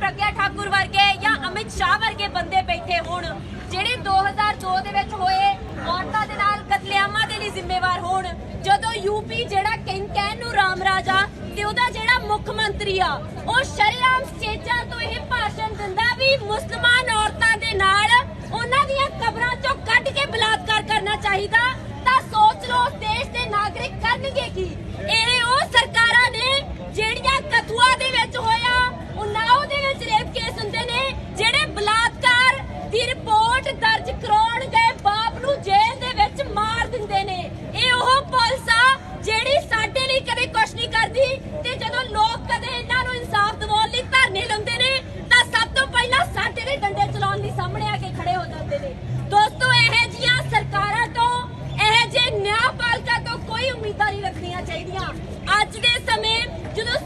ਪ੍ਰਗਿਆ ਠਾਕੁਰ ਵਰਗੇ ਜਾਂ ਅਮਿਤ ਸ਼ਾਹ ਵਰਗੇ ਬੰਦੇ ਬੈਠੇ ਹੋਣ, ਜਿਹੜੇ 2002 ਦੇ ਵਿੱਚ ਹੋਏ ਔਰਤਾਂ ਦੇ ਨਾਲ ਕਤਲੇਆਮਾਂ ਦੇ ਲਈ ਜ਼ਿੰਮੇਵਾਰ ਹੋਣ। ਜਦੋਂ ਯੂਪੀ ਜਿਹੜਾ ਕਹਿਣ ਨੂੰ ਰਾਮ ਰਾਜਾ ਤੇ ਉਹਦਾ ਜਿਹੜਾ ਮੁੱਖ ਮੰਤਰੀ ਆ, ਉਹ ਸ਼ਰੇਆਮ ਸਟੇਜਾਂ ਤੋਂ ਇਹ ਭਾਸ਼ਣ ਦਿੰਦਾ ਵੀ ਮੁਸਲਮਾਨ ਔਰਤਾਂ ਦੇ ਨਾਲ ਉਹਨਾਂ ਦੀਆਂ ਕਬਰਾਂ ਚੋਂ ਕੱਢ ਕੇ ਬਲਾਤਕਾਰ ਕਰਨਾ ਚਾਹੀਦਾ, ਤਾਂ ਸੋਚ ਲਓ ਦੇਸ਼ ਦੇ ਨਾਗਰਿਕ ਕਰਨਗੇ ਕੀ ਇਹ ਉਹ ਸਰਕਾਰਾਂ ਨੇ ਜਿਹੜੀਆਂ ਕਥੂਆ ਦੇ ਵਿੱਚ ਹੋਇਆ ਉਨਾਓ ਦੇ ਵਿੱਚ ਰੇਪ ਕੇਸ ਹੁੰਦੇ ਨੇ ਜਿਹੜੇ ਬਲਾਤਕਾਰ ਦੀ ਰਿਪੋਰਟ ਦਰਜ ਕਰਾਉਣ ਗਏ, ਬਾਪ ਨੂੰ ਜੇਲ੍ਹ ਦੇ ਵਿੱਚ ਮਾਰ ਦਿੰਦੇ ਨੇ। ਇਹ ਉਹ ਪੁਲਿਸ ਆ ਜਿਹੜੀ ਸਾਡੇ ਲਈ ਕਦੇ ਕੁਛ ਨਹੀਂ ਕਰਦੀ ਤੇ ਜਦੋਂ ਲੋਕ ਕਦੇ ਇਹਨਾਂ ਨੂੰ ਇਨਸਾਫ ਦਿਵਾਉਣ ਲਈ ਧਰਨੇ ਲਾਉਂਦੇ ਨੇ, ਤਾਂ ਸਭ ਤੋਂ ਪਹਿਲਾਂ ਸਾਡੇ ਦੇ ਡੰਡੇ ਚਲਾਉਣ ਲਈ ਸਾਹਮਣੇ ਆ ਕੇ ਖੜੇ ਹੋ ਜਾਂਦੇ ਨੇ। ਦੋਸਤੋ, ਇਹ ਜੀਆਂ ਸਰਕਾਰਾਂ ਤੋਂ, ਇਹ ਜੇ ਨਿਆਂਪਾਲਕਾ ਤੋਂ ਕੋਈ ਉਮੀਦਾਂ ਨਹੀਂ ਰੱਖਣੀਆਂ ਚਾਹੀਦੀਆਂ। ਅੱਜ ਦੇ ਸਮੇਂ ਜਦੋਂ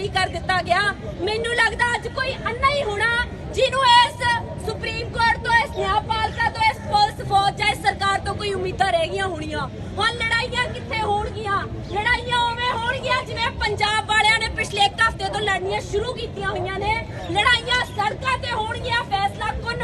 ਸਾਰਿਆਂ ਕਰ ਦਿੱਤਾ ਗਿਆ। ਮੈਨੂੰ ਲੱਗਦਾ ਅੱਜ ਕੋਈ ਅੰਨਾ ਹੀ ਹੋਣਾ, ਜਿਹਨੂੰ ਇਸ ਸੁਪਰੀਮ ਕੋਰਟ ਤੋਂ, ਇਸ ਨਿਆਂਪਾਲਕਾ ਤੋਂ, ਇਸ ਪੁਲਿਸ ਫੌਜ ਜਾਂ ਇਸ ਸਰਕਾਰ ਤੋਂ ਕੋਈ ਉਮੀਦਾਂ ਰਹਿ ਗਈਆਂ ਹੋਣੀਆਂ। ਹੁਣ ਲੜਾਈਆਂ ਕਿੱਥੇ ਹੋਣਗੀਆਂ? ਲੜਾਈਆਂ ਉਵੇਂ ਹੋਣਗੀਆਂ ਜਿਵੇਂ ਪੰਜਾਬ ਵਾਲਿਆਂ ਨੇ ਪਿਛਲੇ ਇੱਕ ਹਫ਼ਤੇ ਤੋਂ ਲੜਨੀਆਂ ਸ਼ੁਰੂ ਕੀਤੀਆਂ ਹੋਈਆਂ ਨੇ। ਲੜਾਈਆਂ ਸੜਕਾਂ ਤੇ ਹੋਣਗੀਆਂ, ਫੈਸਲਾ ਕੁਨ